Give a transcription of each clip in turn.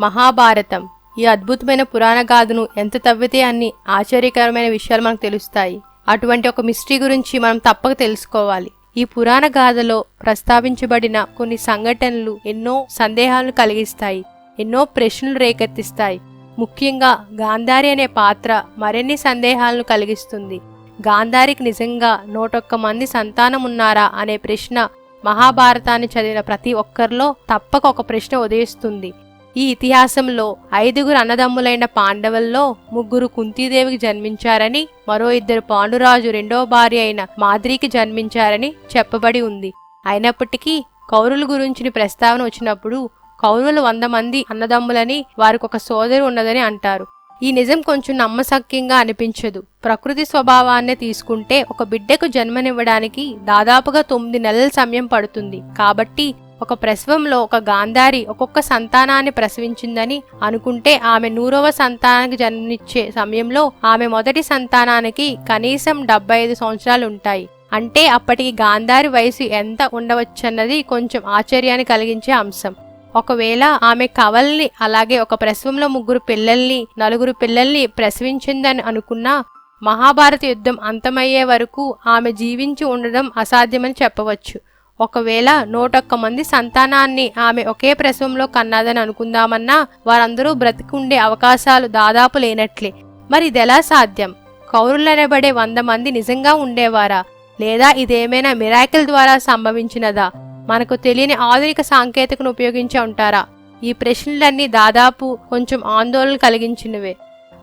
మహాభారతం. ఈ అద్భుతమైన పురాణ గాథను ఎంత తవ్వితే అన్ని ఆశ్చర్యకరమైన విషయాలు మనకు తెలుస్తాయి. అటువంటి ఒక మిస్టరీ గురించి మనం తప్పక తెలుసుకోవాలి. ఈ పురాణ గాథలో ప్రస్తావించబడిన కొన్ని సంఘటనలు ఎన్నో సందేహాలను కలిగిస్తాయి. ఎన్నో ప్రశ్నలు రేకెత్తిస్తాయి. ముఖ్యంగా గాంధారి అనే పాత్ర మరిన్ని సందేహాలను కలిగిస్తుంది. గాంధారికి నిజంగా నూటొక్క మంది సంతానం ఉన్నారా అనే ప్రశ్న మహాభారతాన్ని చదివిన ప్రతి ఒక్కరిలో తప్పక ఒక ప్రశ్న ఉదయిస్తుంది. ఈ ఇతిహాసంలో ఐదుగురు అన్నదమ్ములైన పాండవుల్లో ముగ్గురు కుంతీదేవికి జన్మించారని మరో ఇద్దరు పాండురాజు రెండో భార్య అయిన మాద్రికి జన్మించారని చెప్పబడి ఉంది. అయినప్పటికీ కౌరుల గురించిన ప్రస్తావన వచ్చినప్పుడు కౌరులు వంద మంది అన్నదమ్ములని వారికి ఒక సోదరు ఉన్నదని అంటారు. ఈ నిజం కొంచెం నమ్మశక్యంగా అనిపించదు. ప్రకృతి స్వభావాన్నే తీసుకుంటే ఒక బిడ్డకు జన్మనివ్వడానికి దాదాపుగా తొమ్మిది నెలల సమయం పడుతుంది. కాబట్టి ఒక ప్రసవంలో ఒక గాంధారి ఒక్కొక్క సంతానాన్ని ప్రసవించిందని అనుకుంటే ఆమె నూరవ సంతానానికి జన్మనిచ్చే సమయంలో ఆమె మొదటి సంతానానికి కనీసం డెబ్బై ఐదు సంవత్సరాలు ఉంటాయి. అంటే అప్పటికి గాంధారి వయసు ఎంత ఉండవచ్చన్నది కొంచెం ఆశ్చర్యాన్ని కలిగించే అంశం. ఒకవేళ ఆమె కవల్ని అలాగే ఒక ప్రసవంలో ముగ్గురు పిల్లల్ని నలుగురు పిల్లల్ని ప్రసవించిందని అనుకున్నా మహాభారత యుద్ధం అంతమయ్యే వరకు ఆమె జీవించి ఉండడం అసాధ్యమని చెప్పవచ్చు. ఒకవేళ నూటొక్క మంది సంతానాన్ని ఆమె ఒకే ప్రసవంలో కన్నదని అనుకుందామన్నా వారందరూ బ్రతికుండే అవకాశాలు దాదాపు లేనట్లే. మరి ఇదెలా సాధ్యం? కౌరులనబడే వంద మంది నిజంగా ఉండేవారా? లేదా ఇదేమైనా మిరాకిల్ ద్వారా సంభవించినదా? మనకు తెలియని ఆధునిక సాంకేతికను ఉపయోగించి ఉంటారా? ఈ ప్రశ్నలన్నీ దాదాపు కొంచెం ఆందోళన కలిగించినవే.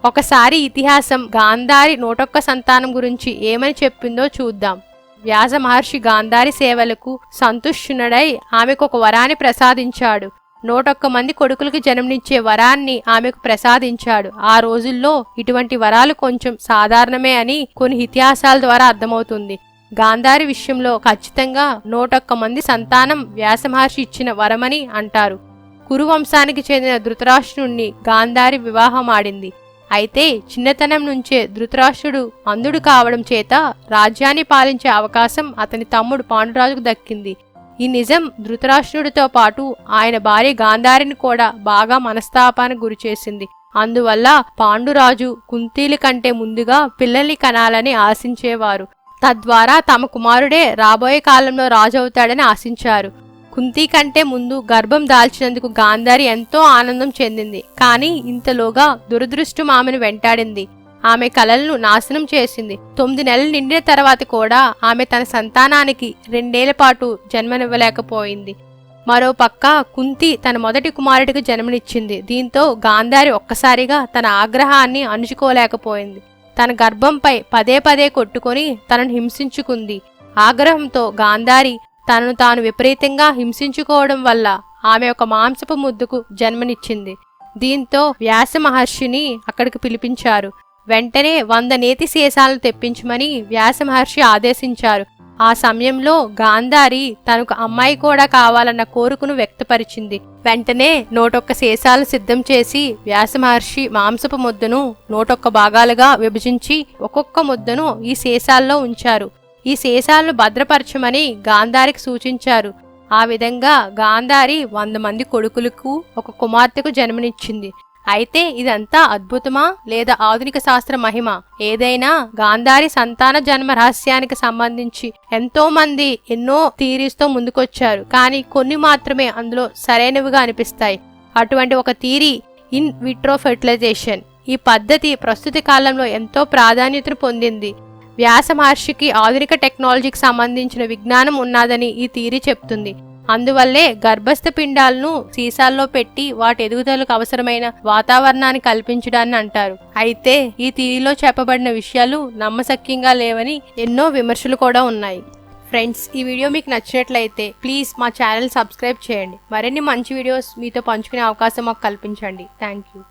ఒకసారి ఇతిహాసం గాంధారి నూటొక్క సంతానం గురించి ఏమని చెప్పిందో చూద్దాం. వ్యాస మహర్షి గాంధారి సేవలకు సంతుష్టుడై ఆమెకు ఒక వరాన్ని ప్రసాదించాడు. నూటొక్క మంది కొడుకులకి జన్మనిచ్చే వరాన్ని ఆమెకు ప్రసాదించాడు. ఆ రోజుల్లో ఇటువంటి వరాలు కొంచెం సాధారణమే అని కొన్ని ఇతిహాసాల ద్వారా అర్థమవుతుంది. గాంధారి విషయంలో ఖచ్చితంగా నూటొక్క మంది సంతానం వ్యాసమహర్షి ఇచ్చిన వరమని అంటారు. కురువంశానికి చెందిన ధృతరాష్ట్రుణ్ణి గాంధారి వివాహం ఆడింది. అయితే చిన్నతనం నుంచే ధృతరాష్ట్రుడు అంధుడు కావడం చేత రాజ్యాన్ని పాలించే అవకాశం అతని తమ్ముడు పాండురాజుకు దక్కింది. ఈ నిజం ధృతరాష్ట్రుడితో పాటు ఆయన భార్య గాంధారిని కూడా బాగా మనస్తాపానికి గురిచేసింది అందువల్ల పాండురాజు కుంతీల కంటే ముందుగా పిల్లల్ని కనాలని ఆశించేవారు. తద్వారా తమ కుమారుడే రాబోయే కాలంలో రాజు అవుతాడని ఆశించారు. కుంతి కంటే ముందు గర్భం దాల్చినందుకు గాంధారి ఎంతో ఆనందం చెందింది. కానీ ఇంతలోగా దురదృష్టం ఆమెను వెంటాడింది. ఆమె కలలను నాశనం చేసింది. తొమ్మిది నెలలు నిండిన తర్వాత కూడా ఆమె తన సంతానానికి రెండేళ్ళ పాటు జన్మనివ్వలేకపోయింది. మరో పక్క కుంతి తన మొదటి కుమారుడికి జన్మనిచ్చింది. దీంతో గాంధారి ఒక్కసారిగా తన ఆగ్రహాన్ని అణుచుకోలేకపోయింది. తన గర్భంపై పదే పదే కొట్టుకొని తనను హింసించుకుంది. ఆగ్రహంతో గాంధారి తనను తాను విపరీతంగా హింసించుకోవడం వల్ల ఆమె ఒక మాంసపు ముద్దుకు జన్మనిచ్చింది. దీంతో వ్యాస మహర్షిని అక్కడికి పిలిపించారు. వెంటనే వంద నేతి శేషాలను తెప్పించమని వ్యాస మహర్షి ఆదేశించారు. ఆ సమయంలో గాంధారి తనకు అమ్మాయి కూడా కావాలన్న కోరికను వ్యక్తపరిచింది. వెంటనే నూటొక్క శేషాలు సిద్ధం చేసి వ్యాస మహర్షి మాంసపు ముద్దను నూటొక్క భాగాలుగా విభజించి ఒక్కొక్క ముద్దను ఈ శేషాల్లో ఉంచారు. ఈ శేషాలను భద్రపరచమని గాంధారికి సూచించారు. ఆ విధంగా గాంధారి వంద మంది కొడుకులకు ఒక కుమార్తెకు జన్మనిచ్చింది. అయితే ఇదంతా అద్భుతమా లేదా ఆధునిక శాస్త్ర మహిమ? ఏదైనా గాంధారి సంతాన జన్మ రహస్యానికి సంబంధించి ఎంతో మంది ఎన్నో థీరీస్తో ముందుకొచ్చారు. కానీ కొన్ని మాత్రమే అందులో సరైనవిగా అనిపిస్తాయి. అటువంటి ఒక థీరీ ఇన్ విట్రో ఫెర్టిలైజేషన్. ఈ పద్ధతి ప్రస్తుత కాలంలో ఎంతో ప్రాధాన్యతను పొందింది. వ్యాస మహర్షికి ఆధునిక టెక్నాలజీకి సంబంధించిన విజ్ఞానం ఉన్నదని ఈ థీరీ చెప్తుంది. అందువల్లే గర్భస్థ పిండాలను సీసాల్లో పెట్టి వాటి ఎదుగుదలకు అవసరమైన వాతావరణాన్ని కల్పించడాన్ని అంటారు. అయితే ఈ థీరీలో చెప్పబడిన విషయాలు నమ్మశక్యంగా లేవని ఎన్నో విమర్శలు కూడా ఉన్నాయి. ఫ్రెండ్స్ ఈ వీడియో మీకు నచ్చినట్లయితే ప్లీజ్ మా ఛానల్ సబ్స్క్రైబ్ చేయండి. మరిన్ని మంచి వీడియోస్ మీతో పంచుకునే అవకాశం మాకు కల్పించండి. Thank you.